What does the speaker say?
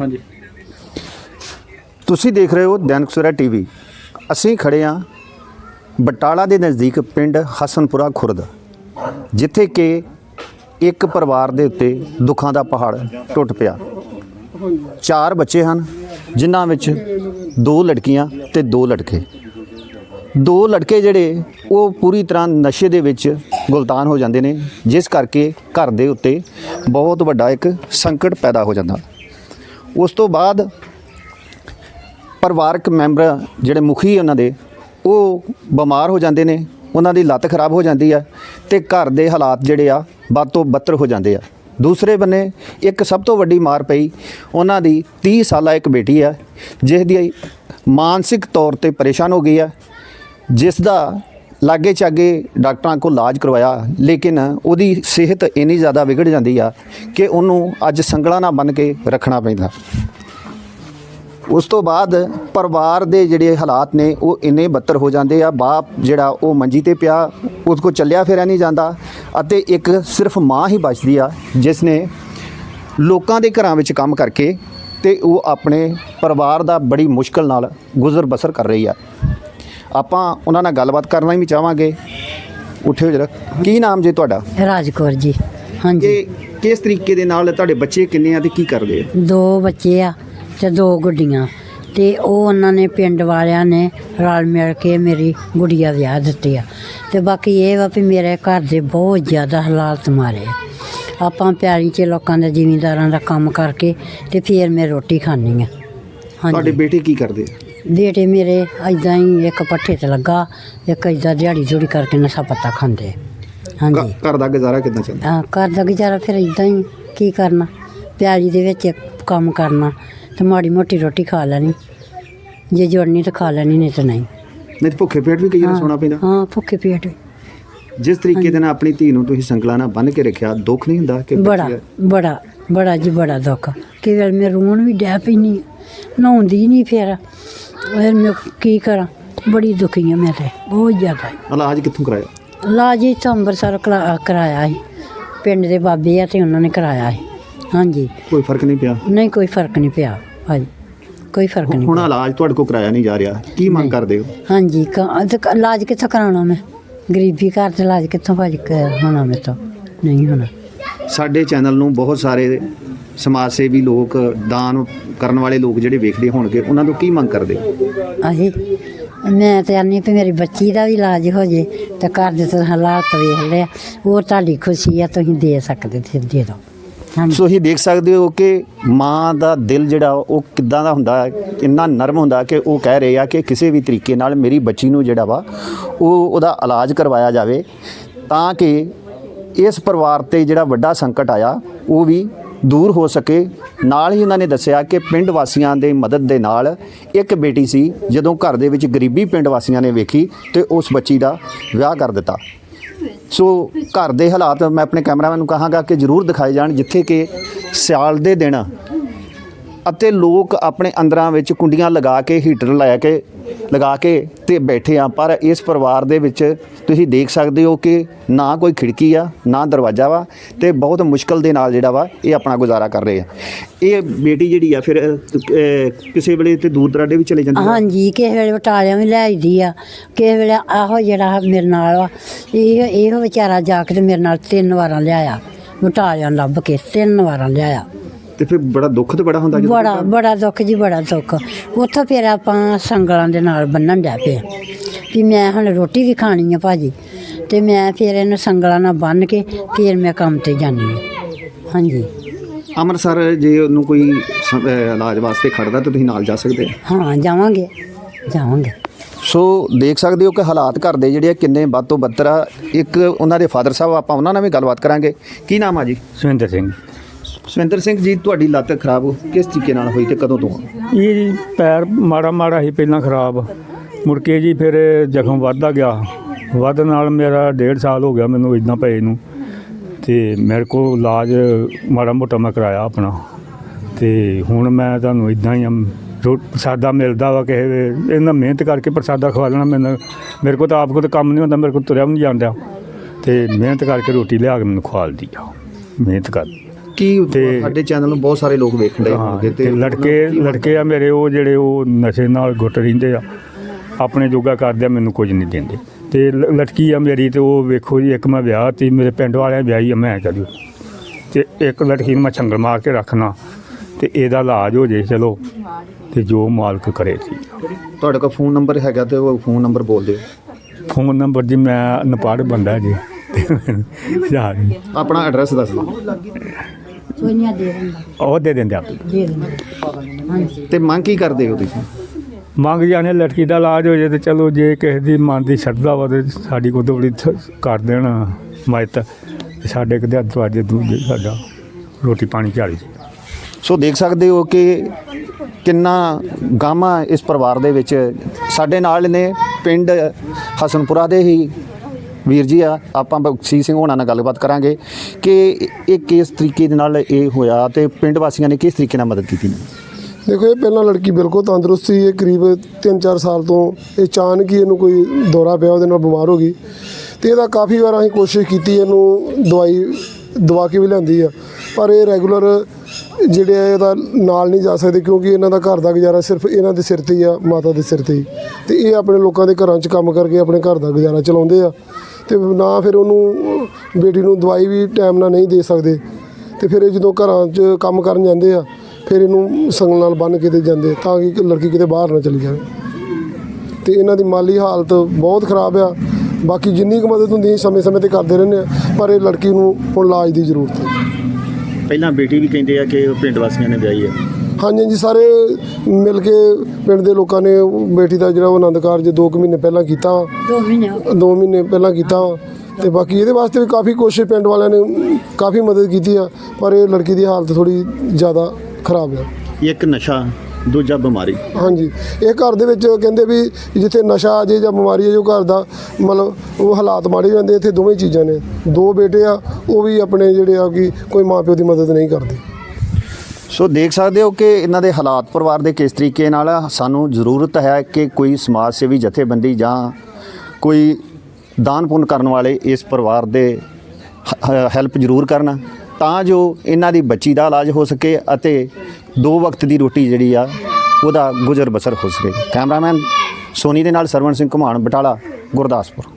ਹਾਂਜੀ। ਤੁਸੀਂ ਦੇਖ ਰਹੇ ਹੋ ਦੈਨਿਕ ਸਵੇਰਾ ਟੀਵੀ। ਅਸੀਂ ਖੜੇ ਹਾਂ ਬਟਾਲਾ ਦੇ ਨਜ਼ਦੀਕ ਪਿੰਡ ਹਸਨਪੁਰਾ ਖੁਰਦ, ਜਿੱਥੇ ਕਿ ਇੱਕ ਪਰਿਵਾਰ ਦੇ ਉੱਤੇ ਦੁੱਖਾਂ ਦਾ ਪਹਾੜ ਟੁੱਟ ਪਿਆ। ਚਾਰ ਬੱਚੇ ਹਨ, ਜਿਨ੍ਹਾਂ ਵਿੱਚ ਦੋ ਲੜਕੀਆਂ ਤੇ ਦੋ ਲੜਕੇ। ਦੋ ਲੜਕੇ ਜਿਹੜੇ, ਉਹ ਪੂਰੀ ਤਰ੍ਹਾਂ ਨਸ਼ੇ ਦੇ ਵਿੱਚ ਗੁਲਤਾਨ ਹੋ ਜਾਂਦੇ ਨੇ, ਜਿਸ ਕਰਕੇ ਘਰ ਦੇ ਉੱਤੇ ਬਹੁਤ ਵੱਡਾ ਇੱਕ ਸੰਕਟ ਪੈਦਾ ਹੋ ਜਾਂਦਾ। ਉਸ ਤੋਂ ਬਾਅਦ ਪਰਿਵਾਰਕ ਮੈਂਬਰ ਜਿਹੜੇ ਮੁਖੀ ਉਹਨਾਂ ਦੇ, ਉਹ ਬਿਮਾਰ ਹੋ ਜਾਂਦੇ ਨੇ, ਉਹਨਾਂ ਦੀ ਲੱਤ ਖਰਾਬ ਹੋ ਜਾਂਦੀ ਆ ਤੇ ਘਰ ਦੇ ਹਾਲਾਤ ਜਿਹੜੇ ਆ ਵੱਧ ਤੋਂ ਬੱਤਰ ਹੋ ਜਾਂਦੇ ਆ। ਦੂਸਰੇ ਬੰਨੇ ਇੱਕ ਸਭ ਤੋਂ ਵੱਡੀ ਮਾਰ ਪਈ ਉਹਨਾਂ ਦੀ 30 ਸਾਲਾ ਇੱਕ ਬੇਟੀ ਆ, ਜਿਸ ਦੀ ਮਾਨਸਿਕ ਤੌਰ ਤੇ ਪਰੇਸ਼ਾਨ ਹੋ ਗਈ ਆ, ਜਿਸ ਦਾ ਲਾਗੇ ਚਾਗੇ ਡਾਕਟਰਾਂ ਕੋਲ ਇਲਾਜ ਕਰਵਾਇਆ, ਲੇਕਿਨ ਉਹਦੀ ਸਿਹਤ ਇੰਨੀ ਜ਼ਿਆਦਾ ਵਿਗੜ ਜਾਂਦੀ ਆ ਕਿ ਉਹਨੂੰ ਅੱਜ ਸੰਗਲਾ ਨਾਲ ਬੰਨ ਕੇ ਰੱਖਣਾ ਪੈਂਦਾ। ਉਸ ਤੋਂ ਬਾਅਦ ਪਰਿਵਾਰ ਦੇ ਜਿਹੜੇ ਹਾਲਾਤ ਨੇ, ਉਹ ਇੰਨੇ ਬੱਤਰ ਹੋ ਜਾਂਦੇ ਆ, ਬਾਪ ਜਿਹੜਾ ਉਹ ਮੰਜੀ ਤੇ ਪਿਆ, ਉਸ ਕੋ ਚੱਲਿਆ ਫਿਰਿਆ ਨਹੀਂ ਜਾਂਦਾ ਅਤੇ ਇੱਕ ਸਿਰਫ ਮਾਂ ਹੀ ਬਚਦੀ ਆ, ਜਿਸ ਨੇ ਲੋਕਾਂ ਦੇ ਘਰਾਂ ਵਿੱਚ ਕੰਮ ਕਰਕੇ ਤੇ ਉਹ ਆਪਣੇ ਪਰਿਵਾਰ ਦਾ ਬੜੀ ਮੁਸ਼ਕਲ ਨਾਲ ਗੁਜ਼ਰ ਬਸਰ ਕਰ ਰਹੀ ਆ। ਆਪਾਂ ਉਹਨਾਂ ਨਾਲ ਗੱਲਬਾਤ ਕਰਨਾ ਵੀ ਚਾਹਾਂਗੇ। ਉੱਠਿਓ ਜਰਾ। ਕੀ ਨਾਮ ਜੇ ਤੁਹਾਡਾ? ਰਾਜਕੌਰ ਜੀ। ਹਾਂਜੀ। ਕਿ ਕਿਸ ਤਰੀਕੇ ਦੇ ਨਾਲ ਤੁਹਾਡੇ ਬੱਚੇ ਕਿੰਨੇ ਆ ਤੇ ਕੀ ਕਰਦੇ ਆ? ਦੋ ਬੱਚੇ ਆ ਤੇ ਦੋ ਗੁੱਡੀਆਂ। ਤੇ ਉਹ ਉਹਨਾਂ ਨੇ ਪਿੰਡ ਵਾਲਿਆਂ ਨੇ ਰਲ ਮਿਲ ਕੇ ਮੇਰੀ ਗੁੜੀਆ ਵਿਆਹ ਦਿੱਤੀ ਆ। ਤੇ ਬਾਕੀ ਇਹ ਵਾ ਵੀ ਮੇਰੇ ਘਰ ਦੇ ਬਹੁਤ ਜ਼ਿਆਦਾ ਹਾਲਾਤ ਮਾਰੇ ਆ। ਆਪਾਂ ਪਿਆਰੀ 'ਚ ਲੋਕਾਂ ਦੇ ਜ਼ਿਮੀਂਦਾਰਾਂ ਦਾ ਕੰਮ ਕਰਕੇ ਤੇ ਫਿਰ ਮੈਂ ਰੋਟੀ ਖਾਣੀ ਆ। ਤੁਹਾਡੇ ਹਾਂਜੀ ਬੇਟੇ ਕੀ ਕਰਦੇ ਆ? ਬੇਟੇ ਮੇਰੇ ਐਦਾਂ ਹੀ ਇੱਕ ਪੱਠੇ ਤੇ ਲੱਗਾ ਇੱਕ ਐਦਾਂ ਦਿਹਾੜੀ ਜੁੜੀ ਕਰਕੇ ਨਸ਼ਾ ਪੱਤਾ ਖਾਂਦੇ। ਹਾਂਜੀ। ਘ- ਘਰ ਦਾ ਗੁਜ਼ਾਰਾ ਕਿੱਦਾਂ ਚੱਲਦਾ? ਆ ਘਰ ਦਾ ਗੁਜ਼ਾਰਾ ਫਿਰ ਇਦਾਂ ਹੀ ਕੀ ਕਰਨਾ? ਪਿਆਰੀ ਦੇ ਵਿੱਚ ਕੰਮ ਕਰਨਾ ਤੇ ਮਾੜੀ ਮੋਟੀ ਰੋਟੀ ਖਾ ਲੈਣੀ। ਜੇ ਜੁੜਨੀ ਤਾਂ ਖਾ ਲੈਣੀ ਨਹੀਂ ਤਾਂ ਨਹੀਂ। ਨਹੀਂ ਤੇ ਭੁੱਖੇ ਪੇਟ ਵੀ ਕਈ ਵਾਰ ਸੌਣਾ ਪੈਂਦਾ। ਹਾਂ ਭੁੱਖੇ ਪੇਟ ਜਿਸ ਤਰੀਕੇ ਦੇ ਨਾਲ ਆਪਣੀ ਧੀ ਨੂੰ ਤੁਸੀਂ ਸੰਗਲਾਂ ਨਾਲ ਬੰਨ੍ਹ ਕੇ ਰੱਖਿਆ ਦੁੱਖ ਨਹੀਂ ਹੁੰਦਾ ਕਿ ਬੜਾ ਬੱਚੀ- ਬੜਾ ਬੜਾ ਜੀ ਬੜਾ ਦੁੱਖ। ਕਈ ਵੇਲੇ ਮੈਂ ਰੋਣ ਵੀ ਡੈ ਪੈਂਦੀ ਨਹਾਉਂਦੀ ਨਹੀਂ ਫਿਰ। ਫਿਰ ਮੈਂ ਕੀ ਕਰਾਂ? ਬੜੀ ਦੁਖੀ ਹਾਂ ਮੈਂ ਤੇ ਬਹੁਤ ਜ਼ਿਆਦਾ। ਇਲਾਜ ਕਿੱਥੋਂ ਕਰਾਇਆ? ਇਲਾਜ ਇੱਥੋਂ ਅੰਮ੍ਰਿਤਸਰ ਕਰਾ- ਕਰਾਇਆ ਸੀ। ਪਿੰਡ ਦੇ ਬਾਬੇ ਆ ਤੇ ਉਹਨਾਂ ਨੇ ਕਰਾਇਆ ਸੀ। ਹਾਂਜੀ। ਕੋਈ ਫ਼ਰਕ ਨਹੀਂ ਪਿਆ? ਨਹੀਂ ਕੋਈ ਫ਼ਰਕ ਨਹੀਂ ਪਿਆ। ਹਾਂਜੀ। ਕੋਈ ਫ਼ਰਕ ਨਹੀਂ ਹੁਣ। ਇਲਾਜ ਤੁਹਾਡੇ ਕੋਲ ਕਰਾਇਆ ਨਹੀਂ ਜਾ ਰਿਹਾ। ਕੀ ਮੰਗ। ਕਰਦੇ ਹੋ? ਹਾਂਜੀ ਕ- ਅੱਜ ਕ- ਇਲਾਜ ਕਿੱਥੋਂ ਕਰਾਉਣਾ ਮੈਂ? ਗਰੀਬੀ ਘਰ ਤੇ ਇਲਾਜ ਕਿੱਥੋਂ ਭਾਜੀ ਕ- ਹੋਣਾ ਮੇਰੇ ਤੋਂ? ਨਹੀਂ ਹੋਣਾ। ਸਾਡੇ ਚੈਨਲ ਨੂੰ ਬਹੁਤ ਸਾਰੇ ਸਮਾਜ ਸੇਵੀ ਲੋਕ ਦਾਨ ਕਰਨ ਵਾਲੇ ਲੋਕ ਜਿਹੜੇ ਵੇਖਦੇ ਹੋਣਗੇ ਉਹਨਾਂ ਤੋਂ ਕੀ ਮੰਗ ਕਰਦੇ? ਆਹੀ ਮੈਂ ਤੇ ਆਨੀ ਵੀ ਮੇਰੀ ਬੱਚੀ ਦਾ ਵੀ ਇਲਾਜ ਹੋ ਜੇ ਤੇ ਘਰ ਦੇ ਤੁਸੀਂ ਹਾਲਾਤ ਵੇਖ ਲਿਆ ਉਹ ਤੁਹਾਡੀ ਖੁਸ਼ੀ ਆ ਤੁਸੀਂ ਦੇ ਸਕਦੇ ਤੇ ਦੇ ਦਿਓ। ਸੋ ਹੀ ਦੇਖ ਸਕਦੇ ਹੋ ਕਿ ਮਾਂ ਦਾ ਦਿਲ ਜਿਹੜਾ ਉਹ ਕਿੱਦਾਂ ਦਾ ਹੁੰਦਾ ਹੈ, ਇੰਨਾ ਨਰਮ ਹੁੰਦਾ ਕਿ ਉਹ ਕਹਿ ਰਹੇ ਆ ਕਿ ਕਿਸੇ ਵੀ ਤਰੀਕੇ ਨਾਲ ਮੇਰੀ ਬੱਚੀ ਨੂੰ ਜਿਹੜਾ ਵਾ ਉਹ ਉਹਦਾ ਇਲਾਜ ਕਰਵਾਇਆ ਜਾਵੇ ਤਾਂ ਕਿ ਇਸ ਪਰਿਵਾਰ ਤੇ ਜਿਹੜਾ ਵੱਡਾ ਸੰਕਟ ਆਇਆ ਉਹ ਵੀ ਦੂਰ ਹੋ ਸਕੇ। ਨਾਲ ਹੀ ਉਹਨਾਂ ਨੇ ਦੱਸਿਆ ਕਿ ਪਿੰਡ ਵਾਸੀਆਂ ਦੇ ਮਦਦ ਦੇ ਨਾਲ ਇੱਕ ਬੇਟੀ ਸੀ, ਜਦੋਂ ਘਰ ਦੇ ਵਿੱਚ ਗਰੀਬੀ ਪਿੰਡ ਵਾਸੀਆਂ ਨੇ ਵੇਖੀ ਤੇ ਉਸ ਬੱਚੀ ਦਾ ਵਿਆਹ ਕਰ ਦਿੱਤਾ। ਸੋ ਘਰ ਦੇ ਹਾਲਾਤ ਮੈਂ ਆਪਣੇ ਕੈਮਰਾਮੈਨ ਨੂੰ ਕਹਾਂਗਾ ਕਿ ਜ਼ਰੂਰ ਦਿਖਾਏ ਜਾਣ, ਜਿੱਥੇ ਕਿ ਸਿਆਲ ਦੇ ਦਿਨ ਅਤੇ ਲੋਕ ਆਪਣੇ ਅੰਦਰਾਂ ਵਿੱਚ ਕੁੰਡੀਆਂ ਲਗਾ ਕੇ ਹੀਟਰ ਲਾ ਕੇ ਲਗਾ ਕੇ ਤੇ ਬੈਠੇ ਆ। ਪਰ ਇਸ ਪਰਿਵਾਰ ਦੇ ਵਿੱਚ ਤੁਸੀਂ ਦੇਖ ਸਕਦੇ ਹੋ ਕਿ ਨਾ ਕੋਈ ਖਿੜਕੀ ਆ ਨਾ ਦਰਵਾਜ਼ਾ ਵਾ ਤੇ ਬਹੁਤ ਮੁਸ਼ਕਲ ਦੇ ਨਾਲ ਜਿਹੜਾ ਵਾ ਇਹ ਆਪਣਾ ਗੁਜ਼ਾਰਾ ਕਰ ਰਹੇ ਆ। ਇਹ ਬੇਟੀ ਜਿਹੜੀ ਆ ਫਿਰ ਅਹ, ਕਿਸੇ ਵੇਲੇ ਤੇ ਦੂਰ ਦਰਾਡੇ ਵੀ ਚਲੇ ਜਾਂਦੀ ਆ? ਹਾਂਜੀ ਕਿਸੇ ਵੇਲੇ ਬਟਾਲਿਆਂ ਵੀ ਲੈ ਆਈਦੀ ਆ। ਕਿਸੇ ਵੇਲੇ ਆਹੋ ਜਿਹੜਾ ਮੇਰੇ ਨਾਲ ਵਾ ਇਹ ਇਹੋ ਵਿਚਾਰਾ ਜਾ ਕੇ ਤੇ ਮੇਰੇ ਨਾਲ ਤਿੰਨ ਵਾਰਾਂ ਲਿਆਇਆ। ਬਟਾਲਿਆਂ ਲੱਭ ਕੇ ਤਿੰਨ ਵਾਰਾਂ ਲਿਆਇਆ। ਤੇ ਫਿਰ ਬੜਾ ਦੁੱਖ ਤੇ ਬੜਾ ਹੁੰਦਾ ਜਦੋਂ ਬੜਾ ਬੜਾ ਦੁੱਖ ਜੀ ਬੜਾ ਦੁੱਖ। ਉੱਥੋਂ ਫਿਰ ਆਪਾਂ ਸੰਗਲਾਂ ਦੇ ਨਾਲ ਬੰਨਣ ਡੈ ਪਏ। ਵੀ ਮੈਂ ਹੁਣ ਰੋਟੀ ਵੀ ਖਾਣੀ ਆ ਭਾਜੀ ਤੇ ਮੈਂ ਫਿਰ ਇਹਨੂੰ ਸੰਗਲਾਂ ਨਾਲ ਬੰਨ ਕੇ ਫਿਰ ਮੈਂ ਕੰਮ ਤੇ ਜਾਂਦੀ ਹਾਂ। ਹਾਂਜੀ। ਅੰਮ੍ਰਿਤਸਰ ਜੇ ਉਹਨੂੰ ਕੋਈ ਸ- ਅਹ ਇਲਾਜ ਵਾਸਤੇ ਖੜਦਾ ਤਾਂ ਤੁਸੀਂ ਨਾਲ ਜਾ ਸਕਦੇ ਆ ਹਾਂ ਜਾਵਾਂਗੇ ਜਾਵਾਂਗੇ। ਸੋ ਦੇਖ ਸਕਦੇ ਹੋ ਕਿ ਹਾਲਾਤ ਘਰ ਦੇ ਜਿਹੜੇ ਆ ਕਿੰਨੇ ਵੱਧ ਤੋਂ ਬੱਤਰ ਆ ਇੱਕ ਉਹਨਾਂ ਦੇ ਫਾਦਰ ਸਾਹਿਬ ਆਪਾਂ ਉਹਨਾਂ ਨਾਲ ਵੀ ਗੱਲਬਾਤ ਕਰਾਂਗੇ। ਕੀ ਨਾਮ ਆ ਜੀ? ਸੁਰਿੰਦਰ ਸਿੰਘ। ਸੁਵਿੰਦਰ ਸਿੰਘ ਜੀ ਤੁਹਾਡੀ ਲੱਤ ਖਰਾਬ ਕਿਸ ਤਰੀਕੇ ਨਾਲ ਹੋਈ ਤੇ ਕਦੋਂ ਤੋਂ ਇਹ ਜੀ ਪੈਰ ਮਾੜਾ ਮਾੜਾ ਹੀ ਪਹਿਲਾਂ ਖਰਾਬ। ਮੁੜ ਕੇ ਜੀ ਫਿਰ ਜ਼ਖਮ ਵੱਧਦਾ ਗਿਆ। ਵੱਧ ਨਾਲ ਮੇਰਾ ਡੇਢ ਸਾਲ ਹੋ ਗਿਆ ਮੈਨੂੰ ਇਦਾਂ ਪਏ ਨੂੰ। ਤੇ ਮੇਰੇ ਕੋਲ ਇਲਾਜ ਮਾੜਾ ਮੋਟਾ ਮੈਂ ਕਰਾਇਆ ਆਪਣਾ। ਤੇ ਹੁਣ ਮੈਂ ਤੁਹਾਨੂੰ ਇਦਾਂ ਹੀ ਅਮ, ਰੋ ਪ੍ਰਸਾਦਾ ਮਿਲਦਾ ਵਾ ਕਿਸੇ ਵੇ ਇਹਨਾਂ ਮਿਹਨਤ ਕਰਕੇ ਪ੍ਰਸਾਦਾ ਖਵਾ ਲੈਣਾ ਮੈਨੂੰ। ਮੇਰੇ ਕੋਲ ਤਾਂ ਆਪ ਕੋਲ ਤਾਂ ਕੰਮ ਨਹੀਂ ਹੁੰਦਾ ਮੇਰੇ ਕੋਲ ਤੁਰਿਆ ਵੀ ਨਹੀਂ ਜਾਂਦਾ। ਤੇ ਮਿਹਨਤ ਕਰਕੇ ਰੋਟੀ ਲਿਆ ਕੇ ਮੈਨੂੰ ਖਵਾ ਆ। ਮਿਹਨਤ ਕਰ। ਕੀ ਤੇ- ਸਾਡੇ ਚੈਨਲ ਨੂੰ ਬਹੁਤ ਸਾਰੇ ਲੋਕ ਵੇਖਣ ਦੇ ਹਾਂ ਤੇ ਲੜਕੇ ਲੜਕੇ ਆ ਮੇਰੇ ਉਹ ਜਿਹੜੇ ਉਹ ਨਸ਼ੇ ਨਾਲ ਗੁੱਟ ਰਹਿੰਦੇ ਆ ਆਪਣੇ ਜੋਗਾ ਕਰਦੇ ਆ ਮੈਨੂੰ ਕੁਝ ਨਹੀਂ ਦਿੰਦੇ। ਤੇ ਲ- ਲੜਕੀ ਆ ਮੇਰੀ ਤੇ ਉਹ ਵੇਖੋ ਜੀ ਇੱਕ ਮੈਂ ਵਿਆਹ ਤੇ ਮੇਰੇ ਪਿੰਡ ਵਾਲਿਆਂ ਵਿਆਹੀ ਆ ਮੈਂ ਕਹਦੀ ਤੇ ਇੱਕ ਲੜਕੀ ਨੂੰ ਮੈਂ ਛੰਗਲ ਮਾਰ ਕੇ ਰੱਖਣਾ ਤੇ ਇਹਦਾ ਇਲਾਜ ਹੋ ਜੇ ਚਲੋ। ਤੇ ਜੋ ਮਾਲਕ ਕਰੇ ਸੀ ਤੁਹਾਡੇ ਕੋਲ ਫੋਨ ਨੰਬਰ ਹੈਗਾ ਤੇ ਉਹ ਫੋਨ ਨੰਬਰ ਬੋਲ ਦਿਓ। ਫੋਨ ਨੰਬਰ ਜੀ ਮੈਂ ਨਪਾੜ ਬੰਦਾ ਜੀ। ਤੇ ਮੈਨੂੰ ਯਾਦ ਨਹੀਂ। ਆਪਣਾ ਐਡਰੈਸ ਦੱਸ ਦਿਓ। ਦੇ ਦਿੰਦਾ। ਉਹ ਦੇ ਦਿੰਦੇ ਆਪ। ਦੇ ਦਿੰਦਾ। ਹਾਂਜੀ। ਤੇ ਮੰਗ ਕੀ ਕਰਦੇ ਹੋ ਤੁਸੀਂ? ਮੰਗ ਜਾਣੇ ਲੜਕੀ ਦਾ ਇਲਾਜ ਹੋ ਜੇ ਤੇ ਚਲੋ ਜੇ ਕਿਸੇ ਦੀ ਮਨ ਦੀ ਸ਼ਰਧਾ ਵਾ ਤੇ ਸਾਡੀ ਕੋਲ ਥੋੜੀ ਕਰ ਦੇਣ ਮਾਇਤ। ਸਾਡੇ ਕਿਤੇ ਦਰਵਾਜ਼ੇ ਦੂਜੇ ਸਾਡਾ ਰੋਟੀ ਪਾਣੀ ਝਾੜੀ ਸੋ ਦੇਖ ਸਕਦੇ ਹੋ ਕਿ ਕਿੰਨਾ ਗਾਮਾ ਇਸ ਪਰਿਵਾਰ ਦੇ ਵਿੱਚ ਸਾਡੇ ਨਾਲ ਨੇ ਪਿੰਡ ਹਸਨਪੁਰਾ ਦੇ ਹੀ ਵੀਰ ਜੀ, ਆ ਆਪਾਂ ਬਖਸ਼ੀ ਸਿੰਘ ਹੋਣਾ ਨਾਲ ਗੱਲਬਾਤ ਕਰਾਂਗੇ ਕਿ ਇਹ ਕਿਸ ਤਰੀਕੇ ਦੇ ਨਾਲ ਇਹ ਹੋਇਆ ਤੇ ਪਿੰਡ ਵਾਸੀਆਂ ਨੇ ਕਿਸ ਤਰੀਕੇ ਨਾਲ ਮਦਦ ਕੀਤੀ? ਦੇਖੋ, ਇਹ ਪਹਿਲਾਂ ਲੜਕੀ ਬਿਲਕੁਲ ਤੰਦਰੁਸਤ ਸੀ, ਇਹ ਕਰੀਬ 3-4 ਸਾਲ ਤੋਂ ਇਹ ਅਚਾਨਕ ਹੀ ਇਹਨੂੰ ਕੋਈ ਦੌਰਾ ਪਿਆ, ਉਹਦੇ ਨਾਲ ਬਿਮਾਰ ਹੋ ਗਈ ਤੇ ਇਹਦਾ ਕਾਫੀ ਵਾਰ ਅਸੀਂ ਕੋਸ਼ਿਸ਼ ਕੀਤੀ, ਇਹਨੂੰ ਦਵਾਈ ਦਵਾ ਕੇ ਵੀ ਲਿਆਂਦੀ ਆ। ਪਰ ਇਹ ਰੈਗੂਲਰ ਜਿਹੜੇ ਆ, ਇਹਦਾ ਨਾਲ ਨਹੀਂ ਜਾ ਸਕਦੇ ਕਿਉਂਕਿ ਇਹਨਾਂ ਦਾ ਘਰ ਦਾ ਗੁਜ਼ਾਰਾ ਸਿਰਫ ਇਹਨਾਂ ਦੇ ਸਿਰ ਤੇ ਹੀ ਆ, ਮਾਤਾ ਦੇ ਸਿਰ ਤੇ ਹੀ। ਤੇ ਇਹ ਆਪਣੇ ਲੋਕਾਂ ਦੇ ਘਰਾਂ 'ਚ ਕੰਮ ਕਰਕੇ ਆਪਣੇ ਘਰ ਦਾ ਗੁਜ਼ਾਰਾ ਚਲਾਉਂਦੇ ਆ। ਤੇ ਨਾ ਫਿਰ ਉਹਨੂੰ, ਬੇਟੀ ਨੂੰ ਦਵਾਈ ਵੀ ਟਾਈਮ ਨਾਲ ਨਹੀਂ ਦੇ ਸਕਦੇ। ਤੇ ਫਿਰ ਇਹ ਜਦੋਂ ਘਰਾਂ 'ਚ ਕੰਮ ਕਰਨ ਜਾਂਦੇ ਆ, ਫਿਰ ਇਹਨੂੰ ਸੰਗਲ ਨਾਲ ਬੰਨ੍ਹ ਕੇ ਤੇ ਜਾਂਦੇ, ਤਾਂ ਕਿ ਲੜਕੀ ਕਿਤੇ ਬਾਹਰ ਨਾ ਚਲੀ ਜਾਵੇ। ਤੇ ਇਹਨਾਂ ਦੀ ਮਾਲੀ ਹਾਲਤ ਬਹੁਤ ਖਰਾਬ ਆ। ਬਾਕੀ ਜਿੰਨੀ ਕੁ ਮਦਦ ਹੁੰਦੀ, ਸਮੇਂ-ਸਮੇਂ ਤੇ ਕਰਦੇ ਰਹਿੰਦੇ ਆ, ਪਰ ਇਹ ਲੜਕੀ ਨੂੰ ਹੁਣ ਇਲਾਜ ਦੀ ਜ਼ਰੂਰਤ ਹੈ। ਪਹਿਲਾਂ ਬੇਟੀ ਵੀ ਕਹਿੰਦੇ ਆ ਕਿ ਪਿੰਡ ਵਾਸੀਆਂ ਨੇ ਵਿਆਹੀ ਹੈ ਹਾਂਜੀ ਹਾਂਜੀ ਸਾਰੇ ਮਿਲ ਕੇ ਪਿੰਡ ਦੇ ਲੋਕਾਂ ਨੇ ਉਹ ਬੇਟੀ ਦਾ ਜਿਹੜਾ ਉਹ ਆਨੰਦ ਕਾਰਜ 2 ਕੁ ਮਹੀਨੇ ਪਹਿਲਾਂ ਕੀਤਾ। ਵਾ। ਦੋ ਮਹੀਨੇ ਹੋ ਗਏ। ਦੋ ਮਹੀਨੇ ਪਹਿਲਾਂ ਕੀਤਾ। ਵਾ ਤੇ ਬਾਕੀ ਇਹਦੇ ਵਾਸਤੇ ਵੀ ਕਾਫੀ ਕੋਸ਼ਿਸ਼ ਪਿੰਡ ਵਾਲਿਆਂ ਨੇ ਕਾਫੀ ਮਦਦ ਕੀਤੀ ਆ ਪਰ ਇਹ ਲੜਕੀ ਦੀ ਹਾਲਤ ਥੋੜੀ ਜ਼ਿਆਦਾ ਖਰਾਬ ਆ। ਇੱਕ ਨਸ਼ਾ ਦੂਜਾ ਬਿਮਾਰੀ। ਹਾਂਜੀ ਇਹ ਘਰ ਦੇ ਵਿੱਚ ਕਹਿੰਦੇ ਵੀ ਜਿੱਥੇ ਨਸ਼ਾ ਆ ਜੇ ਜਾਂ ਬਿਮਾਰੀ ਆ ਜੋ ਘਰ ਦਾ ਮਤਲਬ ਉਹ ਹਾਲਾਤ ਮਾੜੇ ਹੋ ਜਾਂਦੇ ਇੱਥੇ ਦੋਵੇਂ ਚੀਜ਼ਾਂ ਨੇ। ਦੋ ਬੇਟੇ ਆ ਉਹ ਵੀ ਆਪਣੇ ਜਿਹੜੇ ਆ ਕਿ ਕੋਈ ਮਾਪਿਓ ਦੀ ਮਦਦ ਨਹੀਂ ਕਰਦੇ। ਸੋ ਦੇਖ ਸਕਦੇ ਹੋ ਕਿ ਇਹਨਾਂ ਦੇ ਹਾਲਾਤ ਪਰਿਵਾਰ ਦੇ ਕਿਸ ਤਰੀਕੇ ਨਾਲ ਸਾਨੂੰ ਜ਼ਰੂਰਤ ਹੈ ਕਿ ਕੋਈ ਸਮਾਜ ਸੇਵੀ ਜਥੇਬੰਦੀ ਜਾਂ ਕੋਈ ਦਾਨ ਪੁੰਨ ਕਰਨ ਵਾਲੇ ਇਸ ਪਰਿਵਾਰ ਦੇ ਹੈਲਪ ਜ਼ਰੂਰ ਕਰਨ, ਤਾਂ ਜੋ ਇਹਨਾਂ ਦੀ ਬੱਚੀ ਦਾ ਇਲਾਜ ਹੋ ਸਕੇ ਅਤੇ ਦੋ ਵਕਤ ਦੀ ਰੋਟੀ ਜਿਹੜੀ ਆ, ਉਹਦਾ ਗੁਜ਼ਰ ਬਸਰ ਹੋ ਸਕੇ। ਕੈਮਰਾਮੈਨ ਸੋਨੀ ਦੇ ਨਾਲ ਸਰਵਣ ਸਿੰਘ ਘੁਮਾਣ, ਬਟਾਲਾ, ਗੁਰਦਾਸਪੁਰ।